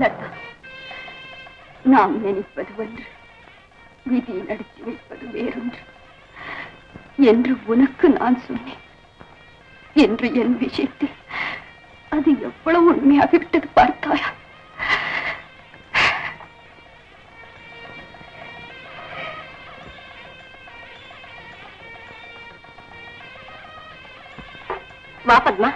லதா நாம் நினைப்பது ஒன்று விதி நடத்தி வைப்பது வேறொன்று. என்று உனக்கு நான் சொன்னேன். என்று என் விஷயத்தில் அது எவ்வளவு உண்மையாகிவிட்டது பார்த்தாயா? வா பத்மா.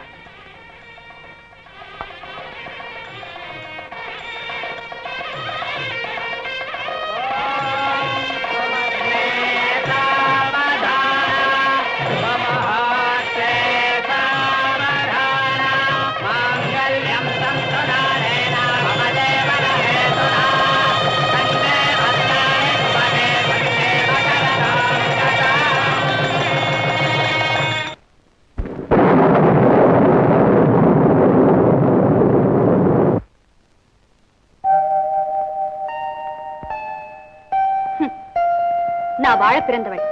வாழ பிறந்தவள்.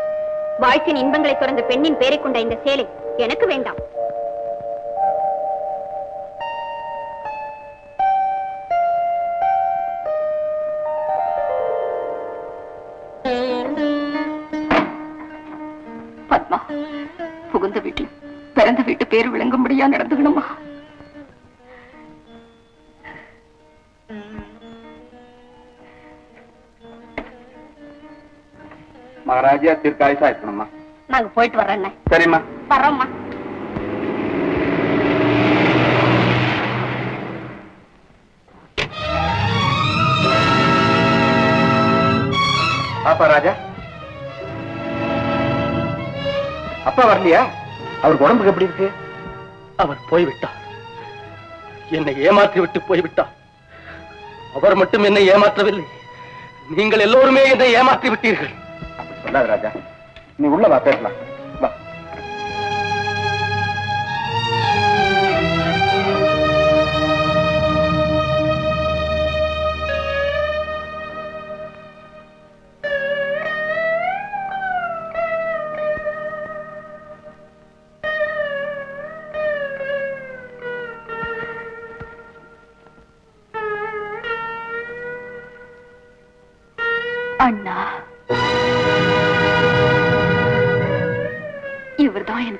வாழ்க்கையின் இன்பங்களை துறந்த பெண்ணின் பேரை கொண்ட இந்த சேலை எனக்கு வேண்டாம். பத்மா புகுந்த வீட்டில் பிறந்த வீட்டு பேர் விளங்கும்படியா நடந்துக்கணுமா? மகாராஜா தீர்க்காயுசா இருக்கணும்மா. நாங்க போயிட்டு வர்றேன் சரிம்மா. வர்றோம்மா. பாப்பா ராஜா. அப்பா வரலையா? அவருக்கு உடம்புக்கு எப்படி இருக்கு? அவர் போய்விட்டார். என்னை ஏமாற்றி விட்டு போய்விட்டார். அவர் மட்டும் என்னை ஏமாற்றவில்லை. நீங்கள் எல்லோருமே என்னை ஏமாற்றி விட்டீர்கள். சொல்லாத ராஜா. நீ உள்ள வா பேசலாம்.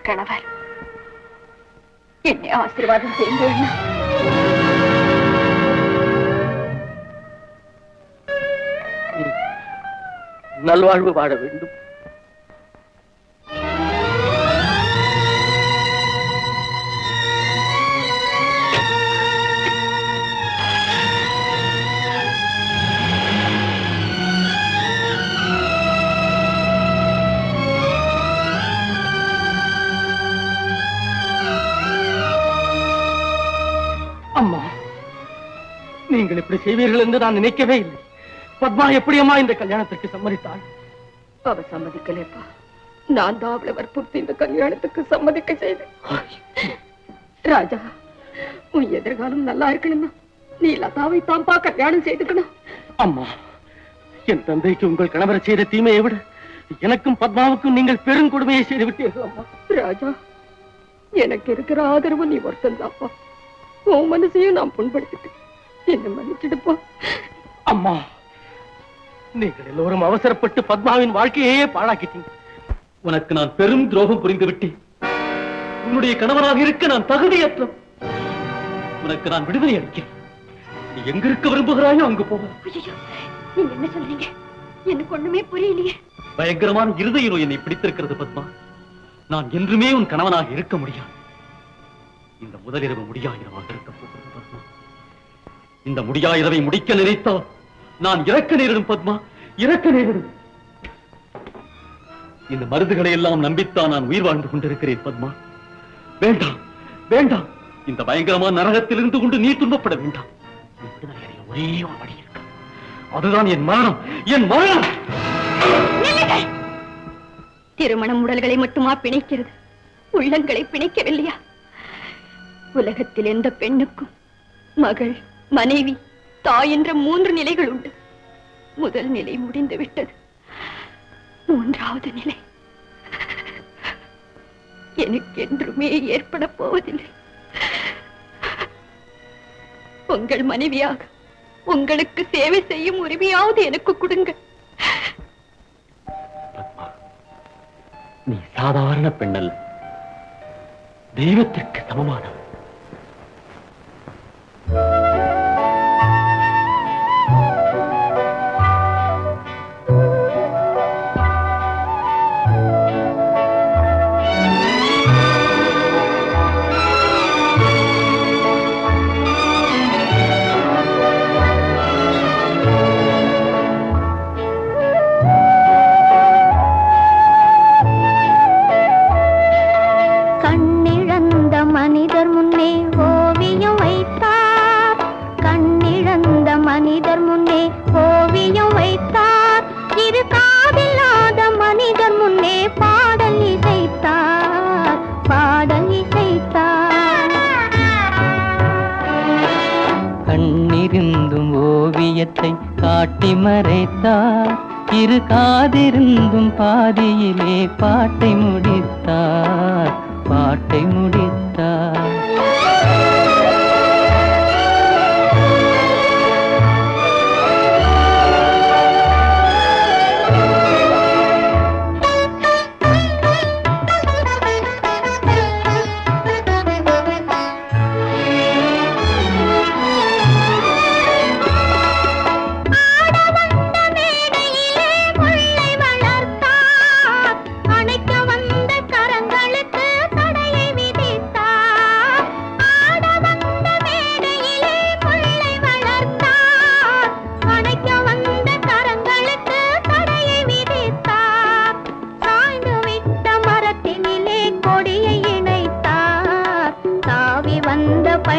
இவர்தான் என் கணவர் என்னை ஆசீர்வாதம் செய்யுங்க அண்ணா நீ நீங்கள் இப்படி செய்வீர்கள் என்று நான் நினைக்கவே இல்லை. பத்மா எப்படியம்மா இந்த கல்யாணத்திற்கு சம்மதித்தாள்? அவ சம்மதிக்கலப்பா. நான் தான் அவளை வற்புறுத்தி இந்த கல்யாணத்துக்கு சம்மதிக்க செய்தேன். ராஜா உன் எதிர்காலம் நல்லா இருக்கணும்னா நீ லதாவை தான்ப்பா கல்யாணம் செய்துக்கணும். அம்மா என் தந்தைக்கு உங்கள் கணவரை செய்த தீமையை விட எனக்கும் பத்மாவுக்கும் நீங்கள் பெருங்கொடுமையை செய்து விட்டீர்கள் அம்மா. ராஜா எனக்கு இருக்கிற ஆதரவு நீ தான்ப்பா. உன் மனசையும் நான் புண்படுத்திட்டேன். என்ன மன்னிச்சிடுப்பா. அம்மா நீங்கள் எல்லோரும் அவசரப்பட்டு பத்மாவின் வாழ்க்கையே பாழாக்கிட்டீங்க. உனக்கு நான் பெரும் துரோகம் புரிந்து விட்டேன். உன்னுடைய கணவனாக இருக்க நான் தகுதியற்றவன். உனக்கு நான் விடுதலை அளிக்கிறேன். நீ எங்க இருக்க விரும்புகிறாயோ அங்கு போக நீங்க என்ன சொல்றீங்க? எனக்கு ஒண்ணுமே புரியலையே. பயங்கரமான இருதய நோய் என்னை பிடித்திருக்கிறது பத்மா. நான் என்றுமே உன் கணவனாக இருக்க முடியாது. இந்த முதலிரவு முடியா இரவாக இருக்க பத்மா இந்த முடியாயிரவை முடிக்க நினைத்தால் நான் இறக்க நேரிடும் பத்மா இறக்க நேரிடும். இந்த மருந்துகளை எல்லாம் நம்பித்தான் நான் உயிர் வாழ்ந்து கொண்டிருக்கிறேன் பத்மா. வேண்டாம் வேண்டாம். இந்த பயங்கரமான நரகத்தில் இருந்து கொண்டு நீ துன்பப்பட வேண்டாம். ஒரே ஒரு வழி இருக்கு. அதுதான் என் மரணம் என் மரணம்! திருமணம் உடல்களை மட்டுமா பிணைக்கிறது? உள்ளங்களை பிணைக்கவில்லையா? உலகத்தில் எந்த பெண்ணுக்கும் மகள் மனைவி தாய் என்ற மூன்று நிலைகள் உண்டு. முதல் நிலை முடிந்து விட்டது. மூன்றாவது நிலை. எனக்கு என்றுமே ஏற்பட போவதில்லை. உங்கள் மனைவியாக உங்களுக்கு சேவை செய்யும் உரிமையாவது எனக்கு கொடுங்க நீ சாதாரண பெண்ணல்ல. தெய்வத்திற்கு சமமானவன்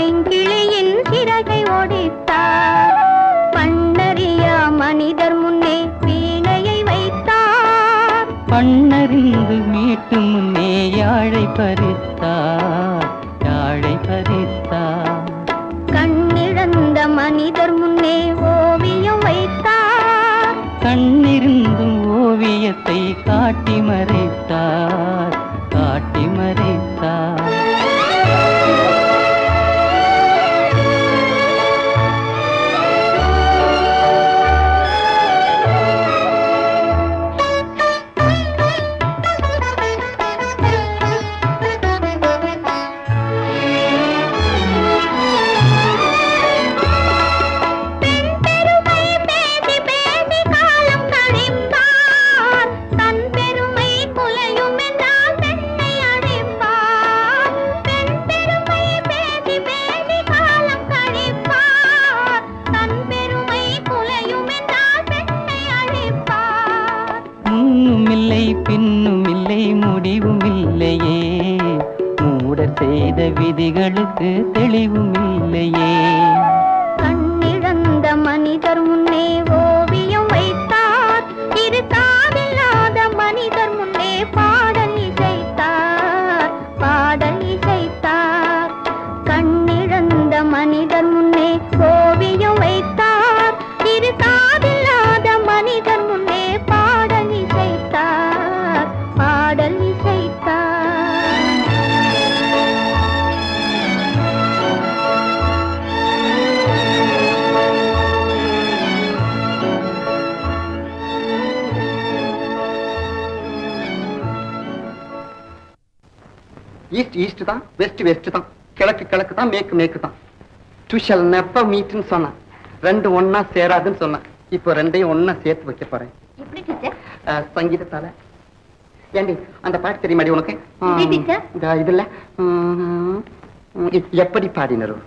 thank you. ஈஸ்ட் ஈஸ்ட் தான் வெஸ்ட் வெஸ்ட் தான். கிழக்கு கிழக்கு தான் மேற்கு மேற்கு தான். டு நெப்ப மீட்னு சொன்னேன். ரெண்டு ஒன்னா சேராதுன்னு சொன்னேன். இப்போ ரெண்டையும் ஒன்னா சேர்த்து வைக்க போறேன். சங்கீதத்தால. ஏண்டி அந்த பாட்டு தெரியுமாடி உனக்கு? இதுல? எப்படி பாடினரோ?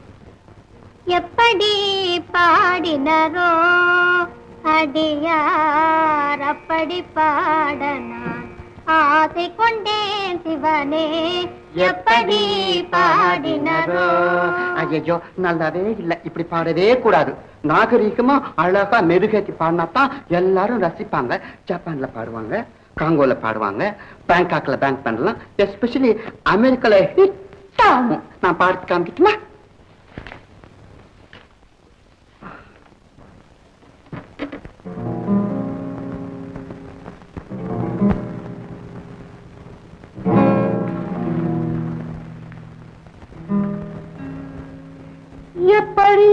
எப்படி பாடினரோ? அடியார் அப்படி பாடனா? ஆசை கொண்டேன் சிவனே எப்படி பாடினரோ ஐயோ நல்லதே இல்ல. இப்படி பாடவே கூடாது. நாகரீகமா அழகா மெருகேத்தி பாடினாத்தான் எல்லாரும் ரசிப்பாங்க. ஜப்பான்ல பாடுவாங்க காங்கோல பாடுவாங்க பேங்காக்ல பேங்க் பண்ணலாம். எஸ்பெஷலி அமெரிக்கால ஹிட் ஆகும். நான் பாடுத்து காமிக்கிட்டுமா? எப்படி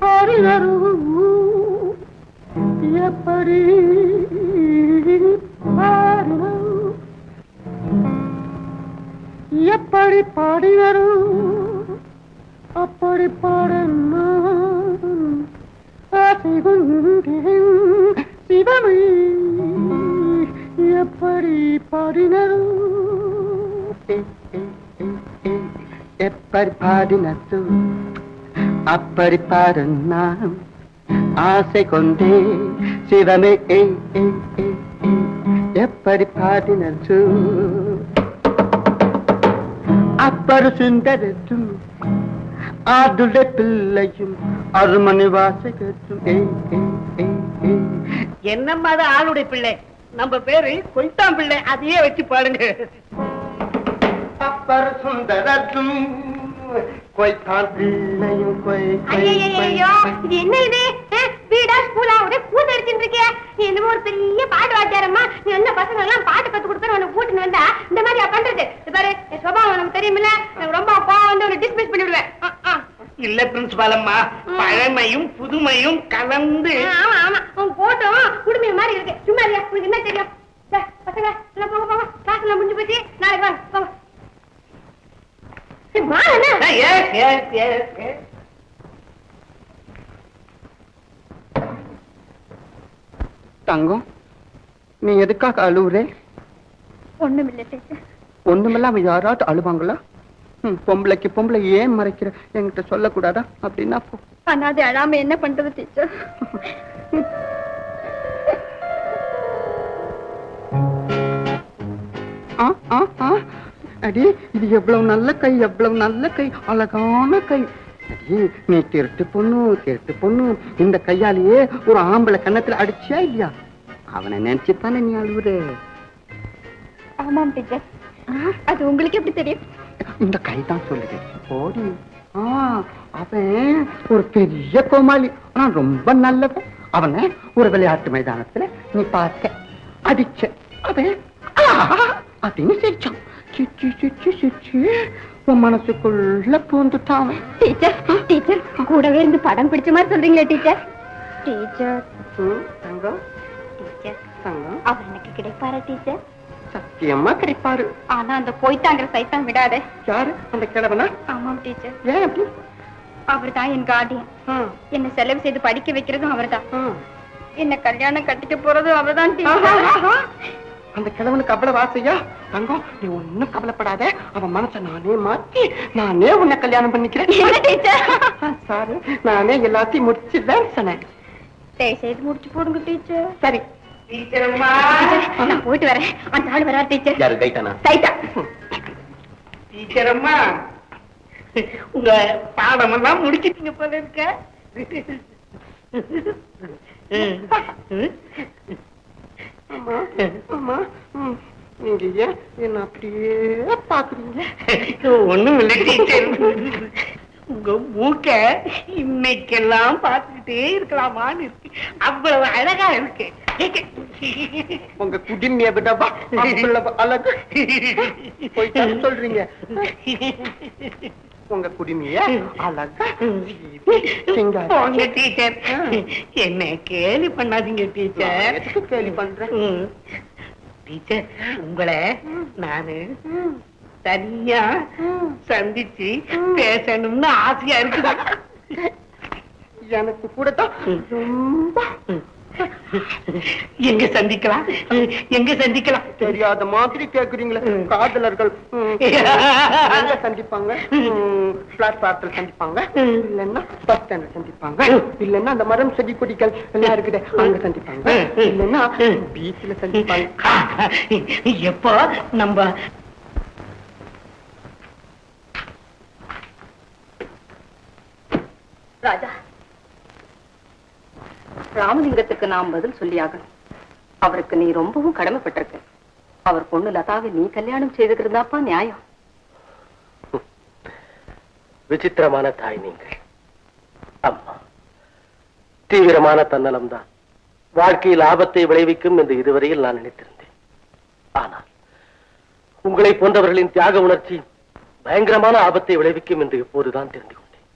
பரிதரும் எப்படி பாரிதரும் எப்படி பாடி வரும் அப்படி பாடணும் சிவமை எப்படி பாடினரும் ஏய், ஏய், ஏய், ஏய், எப்படி பாடினது அப்பரு சுந்தரத்தும் ஆதுட பிள்ளையும் அருமணி வாசகத்தும் ஏய், என்னம்மா அது ஆளுடைய பிள்ளை? நம்ம பேரு கொய்தான் பிள்ளை. அதையே வச்சு பாடுங்க அப்பரு சுந்தரத்தும் கொய்தான் பிள்ளையும் கொய். இது என்ன இது? வீடா ஸ்கூலா? ஒரே கூத்து அடிச்சுட்டு என்னமோ ஒரு பெரிய பாட்டு வாத்தியாரம்மா. நீ என்ன பசங்க எல்லாம் பாட்டு கத்து கொடுத்து உனக்கு கூட்டின்னு வந்தா இந்த மாதிரியா பண்றது. பாரு சுபாவம் நமக்கு தெரியுமில்ல. எனக்கு ரொம்ப கோவம் வந்து உன்னை டிஸ்மிஸ் பண்ணி விடுவேன் அஹ், அஹ். இல்ல பிரின்சிபால் அம்மா பழமையும் புதுமையும் கலந்து. ஆமா ஆமா. உன் போட்டோம் குடுமைய மாதிரி இருக்கு. சும்மா இல்லையா உனக்கு என்ன தெரியும்? பசங்க போங்க போங்க. கிளாஸ் எல்லாம் முடிஞ்சு போச்சு. நாளைக்கு வாங்க போங்க. தங்கம் நீ எதுக்காக அழுவுறே? ஒண்ணுமில்லாம யாராவது அழுவாங்களா? ம், பொம்பளைக்கு பொம்பளை ஏன் மறைக்கிற? என்கிட்ட சொல்லக்கூடாதா? அப்படின்னா போ. அழாம என்ன பண்றது டீச்சர் ஆ, ஆ, ஆ. அடி இது எவ்வளவு நல்ல கை எவ்வளவு நல்ல கை அழகான கை. அடி நீ திருட்டு பொண்ணு திருட்டு பொண்ணு. இந்த கையாலேயே ஒரு ஆம்பளை கன்னத்துல அடிச்சியா இல்லையா? அவனை நினைச்சுத்தானே நீ அழுவுற? ஆமாம் டீச்சர். அது உங்களுக்கு எப்படி தெரியும்? இந்த கை தான் சொல்லுது. போடி. அவன் ஒரு பெரிய கோமாளி. ஆனா ரொம்ப நல்லவன். அவனை ஒரு விளையாட்டு மைதானத்துல நீ பார்த்த அடிச்ச. அவன் அப்படின்னு சிரிச்சான். சிரிச்சு சிரிச்சு உன் மனசுக்குள்ள பூந்துட்டான் டீச்சர் டீச்சர் கூடவே இருந்து படம் பிடிச்ச மாதிரி சொல்றீங்களா டீச்சர் டீச்சர் தங்கம். டீச்சர் தங்கம். அவர் எனக்கு கிடைப்பாரா டீச்சர் சத்தியமா கிடைப்பாரு. ஆனா அந்த போய்த்தாங்கிற சைத்தான் விடாதே. யாரு? அந்த கிழவனா? ஆமாம் டீச்சர் ஏன் அப்படி? அவர் தான் என் கார்டியன் என்ன செலவு செய்து படிக்க வைக்கிறதும் அவர்தான். ஆ. என்ன கல்யாணம் கட்டிக்க போறதும் அவர்தான் டீச்சர் அந்த கிழவனுக்கு அவ்வளவு ஆசையா? தங்கம் நீ ஒண்ணும் கவலைப்படாத. அவன் மனசை நானே மாத்தி நானே உன்னை கல்யாணம் பண்ணிக்கிறேன். சாரு நானே எல்லாத்தையும் முடிச்சுதான் சொன்னேன். தயவு செய்து முடிச்சு போடுங்க டீச்சர். சரி. டீச்சர் அம்மா டீச்சர், நான் போயிட்டு வரேன். அந்த ஆள் வரா டீச்சர். யாரு கைட்டானா சைட்டா டீச்சர் அம்மா உங்க பாடமெல்லாம் முடிச்சிட்டீங்க போல இருக்க. ஆமா ஆமா ம், நீங்க ஏன் என்ன அப்படியே பாக்குறீங்க ஒண்ணும் இல்லை உங்க மூக்க இன்னைக்கெல்லாம் பார்த்துக்கிட்டே இருக்கலாமான்னு இருக்கு. அவ்வளவு அழகா இருக்கு. உங்க குடிமைய விடவா அழகு. போயிட்டு சொல்றீங்க. உங்க குடிமைய அழகா. போங்க டீச்சர் என்ன கேலி பண்ணாதீங்க டீச்சர் கேலி பண்றேன். டீச்சர் உங்களை நானு தனியா சந்திச்சு பேசணும்னு ஆசையா இருக்குது? எனக்கு கூட தான் ரொம்ப எங்க சந்திக்கலாம்? எங்க சந்திக்கலாம்? தெரியாத மாதிரி கேக்குறீங்களே. காதலர்கள். எங்க சந்திப்பாங்க? பிளாட்பார்ட்ல சந்திப்பாங்க. இல்லன்னா பஸ் ஸ்டாண்ட்ல சந்திப்பாங்க. இல்லன்னா அந்த மரம் செடி கொடிகள் எல்லாம் இருக்குது. அங்க சந்திப்பாங்க. இல்லன்னா பீச்ல சந்திப்பாங்க. எப்போ நம்ம ராஜா. ராமலிங்கத்துக்கு நாம் பதில் சொல்லியாகணும். அவருக்கு நீ ரொம்பவும் கடமைப்பட்டிருக்க. அவர் பொண்ணு லதாவை நீ கல்யாணம் செய்துக்கிறதாப்பா நியாயம். விசித்திரமான தாய் நீங்கள். அம்மா தீவிரமான தன்னலம் தான் வாழ்க்கையில் ஆபத்தை விளைவிக்கும் என்று இதுவரையில் நான் நினைத்திருந்தேன். ஆனால் உங்களை போன்றவர்களின் தியாக உணர்ச்சி பயங்கரமான ஆபத்தை விளைவிக்கும் என்று இப்போதுதான் தெரிந்து கொண்டேன்.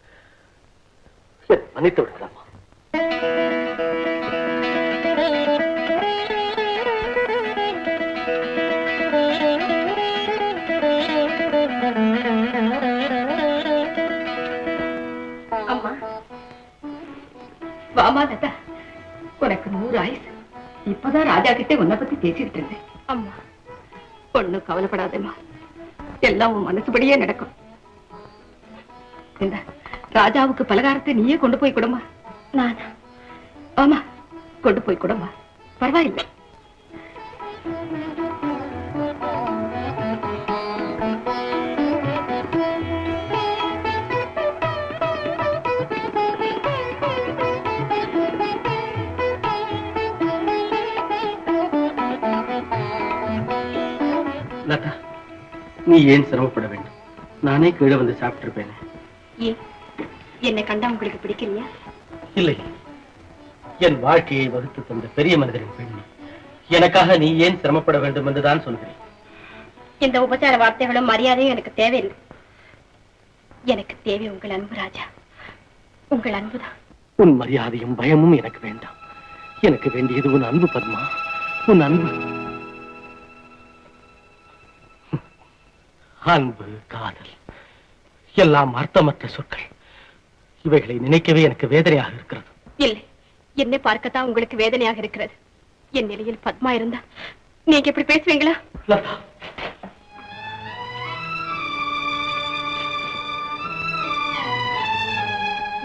மன்னித்து விடுங்களாமா லதா உனக்கு நூறு ஆயுசு. இப்பதான் ராஜா கிட்ட உன்னை பத்தி பேசிட்டு இருந்தேன். அம்மா. ஒண்ணும் கவலைப்படாதேம்மா. எல்லாம் உன் மனசுபடியே நடக்கும். இந்த ராஜாவுக்கு பலகாரத்தை நீயே கொண்டு போய் கொடுமா. நானா? ஆமா கொண்டு போய் கொடுமா. பரவாயில்லை. நீ ஏன் சிரமப்பட வேண்டும்? நானே கீழே வந்து சாப்பிட்டிருப்பேனே. ஏன்? என்னை கண்டா உங்களுக்கு பிடிக்கலையா? இல்லை. என் வாழ்க்கையை வகுத்து தந்த பெரிய மனிதரின் பெண்ணு எனக்காக நீ ஏன் சிரமப்பட வேண்டும் என்றுதான் சொல்கிறேன். இந்த உபச்சார வார்த்தைகளும் மரியாதையும் எனக்கு தேவையில்லை. எனக்கு தேவை உங்கள் அன்பு ராஜா. உங்கள் அன்புதான். உன் மரியாதையும் பயமும் எனக்கு வேண்டாம். எனக்கு வேண்டியது உன் அன்பு பத்மா. உன் அன்பு. அன்பு காதல் எல்லாம் அர்த்தமற்ற சொற்கள். இவைகளை நினைக்கவே எனக்கு வேதனையாக இருக்கிறது. இல்லை என்னை பார்க்கத்தான் உங்களுக்கு வேதனையாக இருக்கிறது. என் நிலையில் பத்மா இருந்தா நீங்க இப்படி பேசுவீங்களா?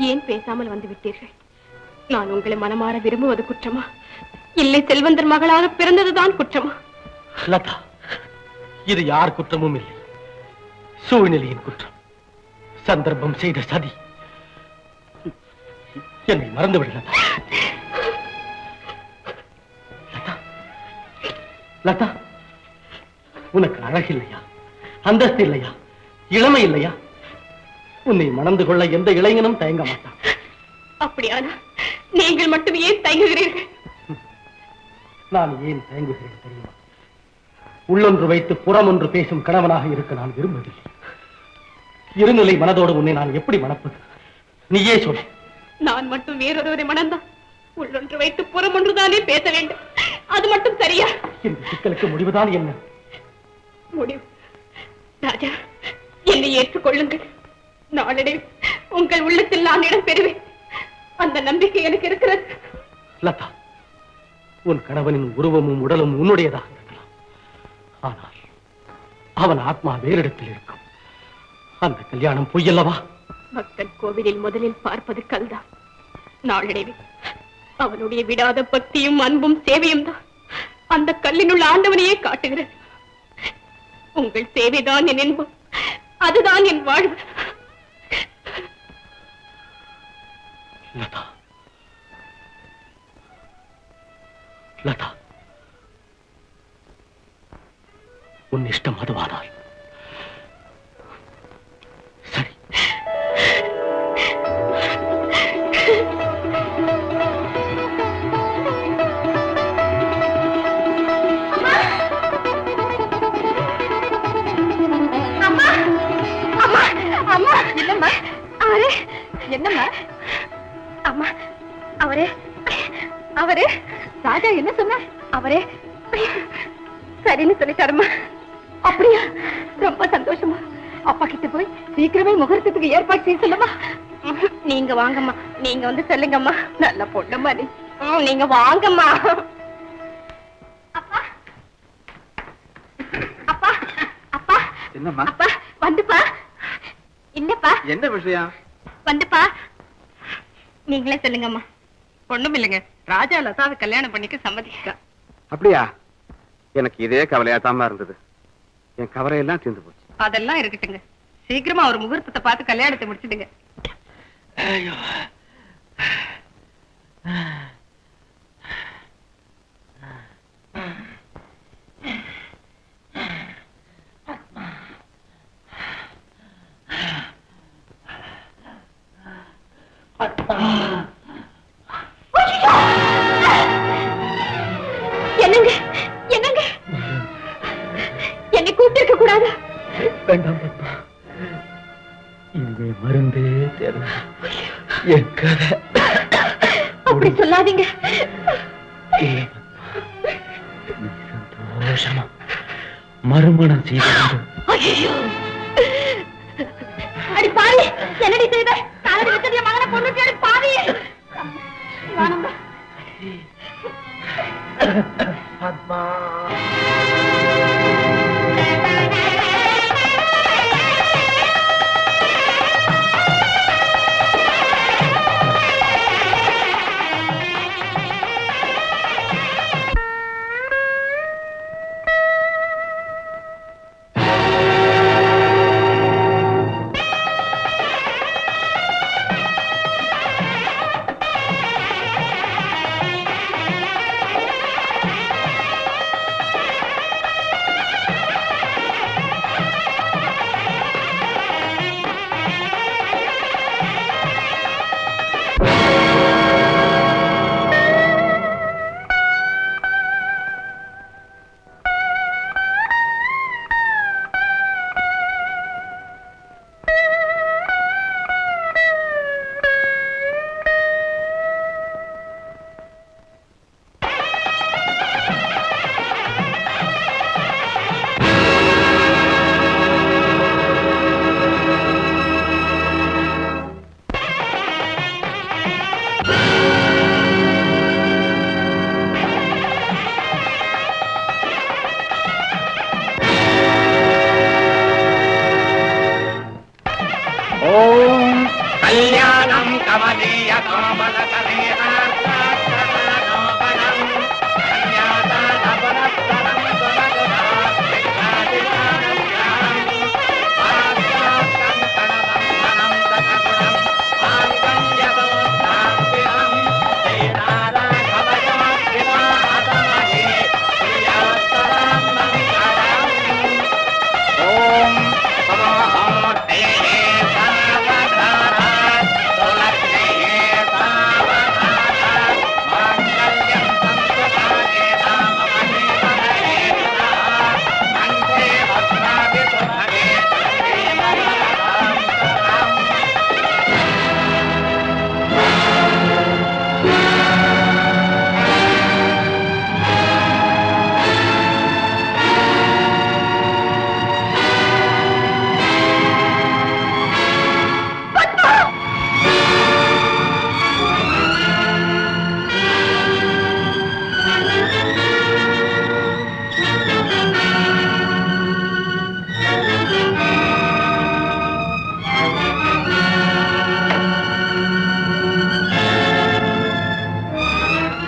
ஏன் பேசாமல் வந்து விட்டீர்கள் நான் உங்களை மனமாற விரும்புவது குற்றமா? இல்லை செல்வந்தர் மகளாக பிறந்ததுதான் குற்றமா? லதா இது யார் குற்றமும் இல்லை. சூழ்நிலையின் குற்றம். சந்தர்ப்பம் செய்த சதி. என்னை மறந்துவிடு லதா. லதா. லதா உனக்கு அழகில்லையா அந்தஸ்து இல்லையா? இளமை இல்லையா? உன்னை மணந்து கொள்ள எந்த இளைஞனும் தயங்க மாட்டான். அப்படியானா? நீங்கள் மட்டும் ஏன் தயங்குகிறீர்கள்? நான் ஏன் தயங்குகிறேன் தெரியுமா? உள்ளொன்று வைத்து புறம் ஒன்று பேசும் கணவனாக இருக்க நான் விரும்பவில்லை. இருநிலை மனதோடு உன்னை நான் எப்படி மணப்பது? நீயே சொல். நான் மட்டும் வேறொருவரை மணந்தான் உள்ளொன்று வைத்து புறம் ஒன்றுதானே பேச வேண்டும். அது மட்டும் சரியா? இந்த சிக்கலுக்கு முடிவுதான் என்ன? முடிவு. ராஜா என்னை ஏற்றுக்கொள்ளுங்கள். நாளடைவில் உங்கள் உள்ளத்தில் நான் இடம் பெறுவேன். அந்த நம்பிக்கை எனக்கு இருக்கிறது. லதா உன் கணவனின் உருவமும் உடலும் உன்னுடையதாக இருக்கலாம். ஆனால் அவன் ஆத்மா வேறிடத்தில் இருக்கும். அந்த கல்யாணம் பொய்யல்லவா? பக்தன் கோவிலில் முதலில் பார்ப்பது கல்தான். நாளடைவில் அவனுடைய விடாத பக்தியும் அன்பும் சேவையும் தான் அந்த கல்லினுள்ள ஆண்டவனையே காட்டுகிறது. உங்கள் சேவைதான் என் இன்பம். அதுதான் என் வாழ்வு. லதா. லதா. உன் இஷ்டம் அதுவானால். நீங்க வாங்கம்மா. நீங்க வந்து சொல்லுங்கம்மா. நல்ல பொண்ணுமா நீ நீங்க வாங்கம்மா. அப்பா. அப்பா. அப்பா. என்னம்மா? அப்பா வந்துப்பா. இல்லப்பா. என்ன விஷயம்? வந்துப்பா. நீங்களே சொல்லுங்கம்மா. ஒண்ணும் இல்லைங்க. ராஜா லதாவை கல்யாணம் பண்ணிக்க சம்மதிக்கா. அப்படியா? எனக்கு இதே கவலையா தாமா இருந்தது. என் கவலையெல்லாம் தீர்ந்து போச்சு. அதெல்லாம் இருக்கட்டுங்க. சீக்கிரமா ஒரு முகூர்த்தத்தை பார்த்து கல்யாணத்தை முடிச்சிடுங்க. 哎呦，哎。ஆரம்பிச்சேன் என் கதை. அப்படி சொல்லாதீங்க. சந்தோஷமா மறுமணம் செய்து அடி பாவி என்னடி செய்த? காலடி வச்சது என் மகனை கொண்டு பத்மா.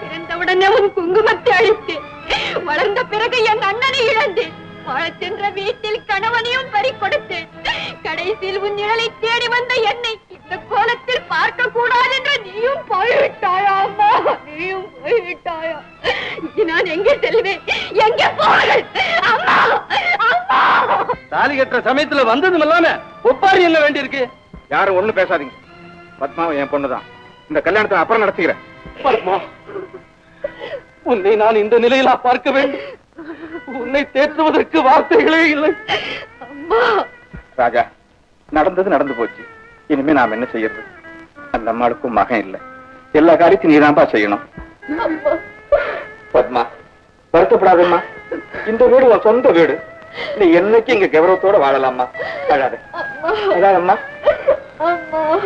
பிறந்தவுடனே உன் குங்குமத்தை அழித்தேன் வளர்ந்த பிறகு என் அண்ணனை இழந்தேன் வாழச் வீட்டில் கணவனையும் பறி கொடுத்தேன் கடைசியில் உன் நிழலை தேடி வந்த என்னை இந்த கோலத்தில் பார்க்க கூடாது என்று நீயும் போய்விட்டாயா அம்மா? நீயும் போய்விட்டாயா? இனி நான் எங்கே செல்வேன்? எங்கே போவேன்? அம்மா அம்மா! தாலி கட்டுற சமயத்துல வந்ததும் இல்லாம ஒப்பாரி என்ன வேண்டியிருக்கு? யாரும் ஒண்ணு பேசாதீங்க. பத்மாவும் என் பொண்ணுதான். இந்த கல்யாணத்தை அப்புறம் நடத்திக்கிறேன். பத்மா உன்னை நான் இந்த நிலையிலா பார்க்க வேண்டும். உன்னை தேற்றுவதற்கு வார்த்தைகளே இல்லை. அம்மா. ராஜா நடந்தது நடந்து போச்சு. இனிமே நாம் என்ன செய்யறது? அந்த அம்மாளுக்கும் மகன் இல்ல. எல்லா காரியத்தையும் நீதான்பா செய்யணும். அம்மா. பத்மா வருத்தப்படாதம்மா. இந்த வீடு உன் சொந்த வீடு. நீ என்னைக்கு இங்க கௌரவத்தோட வாழலாமா அழாத. அம்மா. 妈妈